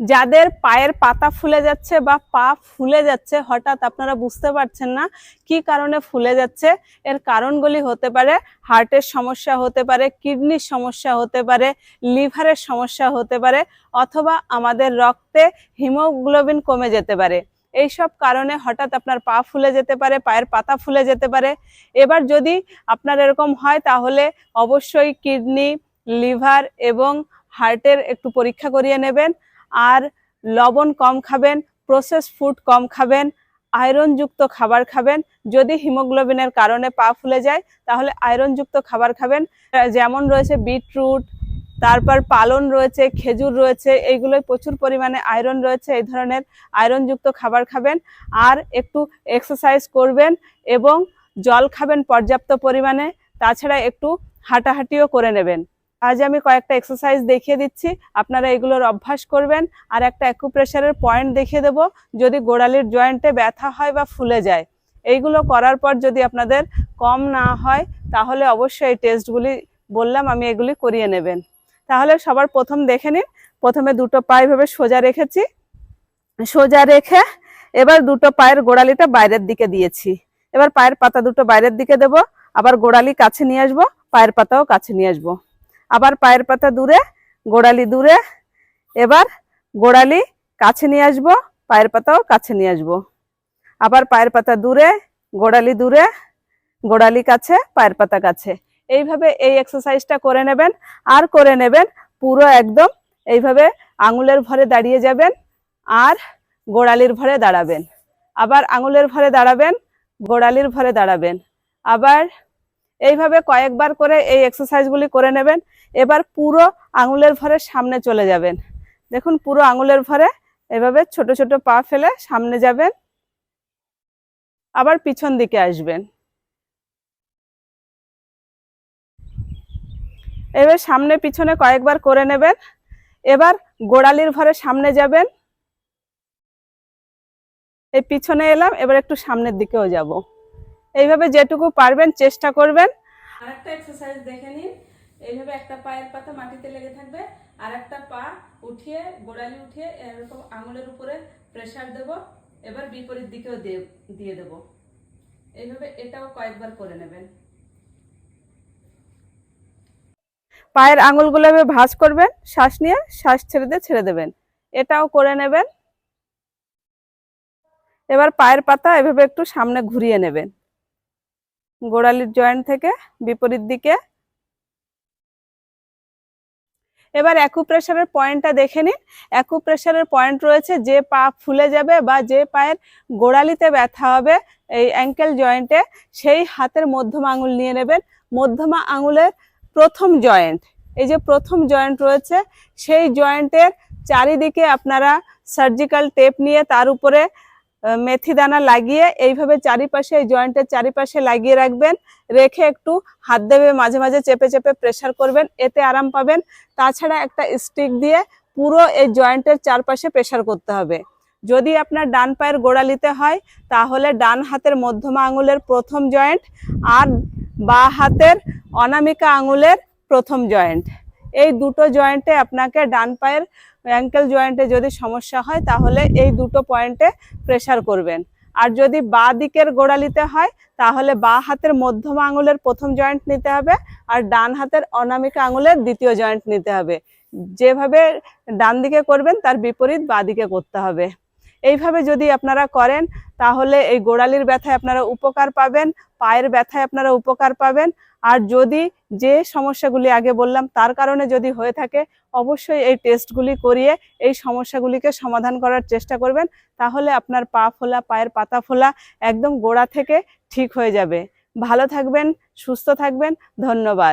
যাদের পায়ের পাতা ফুলে যাচ্ছে বা পা ফুলে যাচ্ছে, হঠাৎ আপনারা বুঝতে পারছেন না কি কারণে ফুলে যাচ্ছে। এর কারণগুলি হতে পারে, হার্টের সমস্যা হতে পারে, কিডনির সমস্যা হতে পারে, লিভারের সমস্যা হতে পারে, অথবা আমাদের রক্তে হিমোগ্লোবিন কমে যেতে পারে। এইসব কারণে হঠাৎ আপনার পা ফুলে যেতে পারে, পায়ের পাতা ফুলে যেতে পারে। এবার যদি আপনার এরকম হয়, তাহলে অবশ্যই কিডনি, লিভার এবং হার্টের একটু পরীক্ষা করিয়ে নেবেন। আর লবণ কম খাবেন প্রসেস ফুড কম খাবেন আয়রনযুক্ত খাবার খাবেন। যদি হিমোগ্লোবিনের কারণে পা ফুলে যায়, তাহলে আয়রনযুক্ত খাবার খাবেন। যেমন রয়েছে বিটরুট, তারপর পালন রয়েছে, খেজুর রয়েছে এইগুলোয় প্রচুর পরিমাণে আয়রন রয়েছে, এই ধরনের আয়রনযুক্ত খাবার খাবেন। আর একটু এক্সারসাইজ করবেন এবং জল খাবেন পর্যাপ্ত পরিমাণে, তাছাড়া একটু হাঁটাহাঁটিও করে নেবেন। আজ আমি কয়েকটা এক্সারসাইজ দেখিয়ে দিচ্ছি। আপনারা এগুলোর অভ্যাস করবেন আর একটা অ্যাকুপ্রেশারের পয়েন্ট দেখিয়ে দেব। যদি গোড়ালির জয়েন্টে ব্যথা হয় বা ফুলে যায়। এইগুলো করার পর যদি আপনাদের কম না হয়, তাহলে অবশ্যই এই টেস্টগুলি বললাম, আমি এগুলি করিয়ে নেবেন। তাহলে সবার প্রথম দেখে নিন। প্রথমে দুটো পা এভাবে সোজা রেখেছি। সোজা রেখে এবার দুটো পায়ের গোড়ালিটা বাইরের দিকে দিয়েছি। এবার পায়ের পাতা দুটো বাইরের দিকে দেব। আবার গোড়ালি কাছে নিয়ে আসব, পায়ের পাতাও কাছে নিয়ে আসব। আবার পায়ের পাতা দূরে, গোড়ালি দূরে। এবার গোড়ালি কাছে নিয়ে আসব, পায়ের পাতাও কাছে নিয়ে আসব। আবার পায়ের পাতা দূরে, গোড়ালি দূরে, গোড়ালি কাছে, পায়ের পাতা কাছে। এইভাবে এই এক্সারসাইজটা করে নেবেন। আর করে নেবেন, পুরো একদম এইভাবে আঙুলের ভরে দাঁড়িয়ে যাবেন আর গোড়ালির ভরে দাঁড়াবেন। আবার আঙুলের ভরে দাঁড়াবেন, গোড়ালির ভরে দাঁড়াবেন। আবার এইভাবে কয়েকবার করে এই এক্সারসাইজগুলি করে নেবেন। এবার পুরো আঙুলের ভরে সামনে চলে যাবেন। দেখুন, পুরো আঙুলের ভরে এভাবে ছোট ছোট পা ফেলে সামনে যাবেন। আবার পিছন দিকে আসবেন। এবার সামনে পিছনে কয়েকবার করে নেবেন। এবার গোড়ালির ভরে সামনে যাবেন। এই পিছনে এলাম, এবার একটু সামনের দিকেও যাব। এইভাবে যেটুকু পারবেন চেষ্টা করবেন। আরেকটা এক্সারসাইজ দেখে নিন। এইভাবে একটা পায়ের পাতা মাটিতে লেগে থাকবে। আর একটা পা উঠিয়ে গোড়ালি উঠিয়ে এরকম আঙুলের উপরে প্রেসার দেব। এবার বিপরীত দিকেও দিয়ে দিয়ে দেব। এইভাবে এটাও কয়েকবার করে নেবেন। পায়ের আঙুলগুলো এভাবে ভাঁজ করবেন শ্বাস নিয়ে শ্বাস ছেড়ে দিয়ে ছেড়ে দেবেন। এটাও করে নেবেন। এবার পায়ের পাতা এভাবে একটু সামনে ঘুরিয়ে নেবেন। গোড়ালির জয়েন্ট থেকে বিপরীত দিকে। এবার অ্যাকুপ্রেশারের পয়েন্টটা দেখে নিন। অ্যাকুপ্রেশারের পয়েন্ট রয়েছে যে পা ফুলে যাবে বা যে পায়ের গোড়ালিতে ব্যথা হবে এই অ্যাঙ্কেল জয়েন্টে সেই হাতের মধ্যমা আঙুল নিয়ে নেবেন। মধ্যমা আঙুলের প্রথম জয়েন্ট এই যে প্রথম জয়েন্ট রয়েছে, সেই জয়েন্টের চারিদিকে আপনারা সার্জিক্যাল টেপ নিয়ে তার উপরে মেথি দানা লাগিয়ে এইভাবে চারিপাশে, এই জয়েন্টের চারিপাশে লাগিয়ে রাখবেন। রেখে একটু হাত দেবে, মাঝে মাঝে চেপে চেপে প্রেশার করবেন, এতে আরাম পাবেন। তাছাড়া একটা স্টিক দিয়ে পুরো এই জয়েন্টের চারপাশে প্রেশার করতে হবে। যদি আপনার ডান পায়ের গোড়ালিতে হয়, তাহলে ডান হাতের মধ্যমা আঙুলের প্রথম জয়েন্ট আর বা হাতের অনামিকা আঙুলের প্রথম জয়েন্ট। এই দুটো জয়েন্টে আপনাকে ডান পায়ের অ্যাঙ্কেল জয়েন্টে যদি সমস্যা হয়, তাহলে এই দুটো পয়েন্টে প্রেশার করবেন। আর যদি বা দিকের গোড়ালিতে হয়, তাহলে বা হাতের মধ্যম আঙুলের প্রথম জয়েন্ট নিতে হবে, আর ডান হাতের অনামিকা আঙুলের দ্বিতীয় জয়েন্ট নিতে হবে। যেভাবে ডান দিকে করবেন, তার বিপরীত বা দিকে করতে হবে। এইভাবে যদি আপনারা করেন, তাহলে এই গোড়ালির ব্যথায় আপনারা উপকার পাবেন, পায়ের ব্যথায় আপনারা উপকার পাবেন আর যদি যে সমস্যাগুলি আগে বললাম, তার কারণে যদি হয়ে থাকে, অবশ্যই এই টেস্টগুলি করিয়ে এই সমস্যাগুলিকে সমাধান করার চেষ্টা করবেন, তাহলে আপনার পা ফোলা, পায়ের পাতা ফোলা একদম গোড়া থেকে ঠিক হয়ে যাবে। ভালো থাকবেন, সুস্থ থাকবেন, ধন্যবাদ।